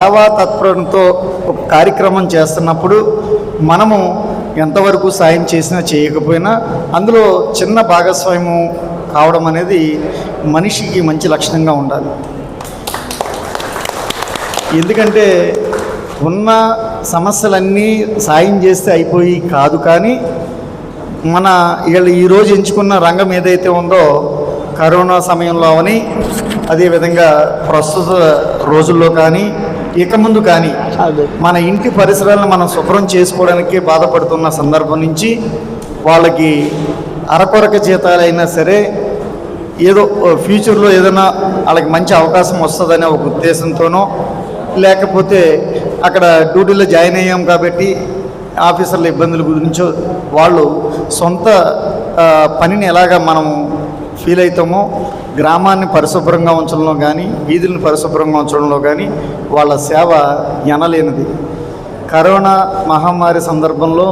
సేవా తత్పరంతో ఒక కార్యక్రమం చేస్తున్నప్పుడు మనము ఎంతవరకు సాయం చేసినా చేయకపోయినా అందులో చిన్న భాగస్వామ్యం కావడం అనేది మనిషికి మంచి లక్షణంగా ఉండాలి. ఎందుకంటే ఉన్న సమస్యలన్నీ సాయం చేస్తే అయిపోయి కాదు కానీ మన వీళ్ళు ఈరోజు ఎంచుకున్న రంగం ఏదైతే ఉందో కరోనా సమయంలో అవని అదేవిధంగా ప్రస్తుత రోజుల్లో కానీ ఇక ముందు కానీ మన ఇంటి పరిసరాలను మనం శుభ్రం చేసుకోవడానికి బాధపడుతున్న సందర్భం నుంచి వాళ్ళకి అరకొరక జీతాలైనా సరే ఏదో ఫ్యూచర్లో ఏదైనా వాళ్ళకి మంచి అవకాశం వస్తుందనే ఒక ఉద్దేశంతోనో లేకపోతే అక్కడ డ్యూటీలో జాయిన్ అయ్యాం కాబట్టి ఆఫీసర్ల ఇబ్బందుల గురించో వాళ్ళు సొంత పనిని ఎలాగ మనము ఫీల్ అవుతామో గ్రామాన్ని పరిశుభ్రంగా ఉంచడంలో కానీ వీధులను పరిశుభ్రంగా ఉంచడంలో కానీ వాళ్ళ సేవ ఎనలేనిది. కరోనా మహమ్మారి సందర్భంలో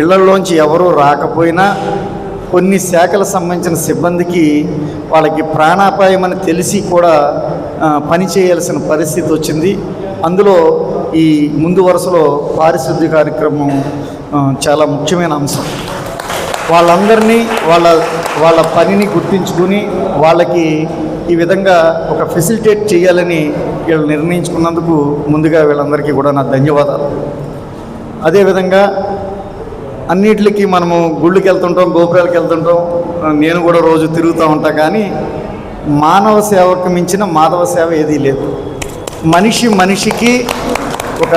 ఇళ్ళలోంచి ఎవరూ రాకపోయినా కొన్ని శాఖలకు సంబంధించిన సిబ్బందికి వాళ్ళకి ప్రాణాపాయం అని తెలిసి కూడా పని చేయాల్సిన పరిస్థితి వచ్చింది. అందులో ఈ ముందు వరుసలో పారిశుద్ధ్య కార్యక్రమం చాలా ముఖ్యమైన అంశం. వాళ్ళందరినీ వాళ్ళ వాళ్ళ పనిని గుర్తించుకుని వాళ్ళకి ఈ విధంగా ఒక ఫెసిలిటేట్ చేయాలని వీళ్ళు నిర్ణయించుకున్నందుకు ముందుగా వీళ్ళందరికీ కూడా నా ధన్యవాదాలు. అదేవిధంగా అన్నిటికి మనము గుళ్ళకి వెళ్తుంటాం గోపురాలకు వెళ్తుంటాం నేను కూడా రోజు తిరుగుతూ ఉంటా కానీ మానవ సేవకు మించిన మాధవ సేవ ఏదీ లేదు. మనిషి మనిషికి ఒక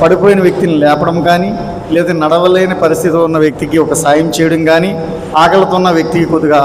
పడిపోయిన వ్యక్తిని లేపడం కానీ లేదా నడవలేని పరిస్థితిలో ఉన్న వ్యక్తికి ఒక సాయం చేయడం కానీ ఆకలితో ఉన్న వ్యక్తికి కొద్దిగా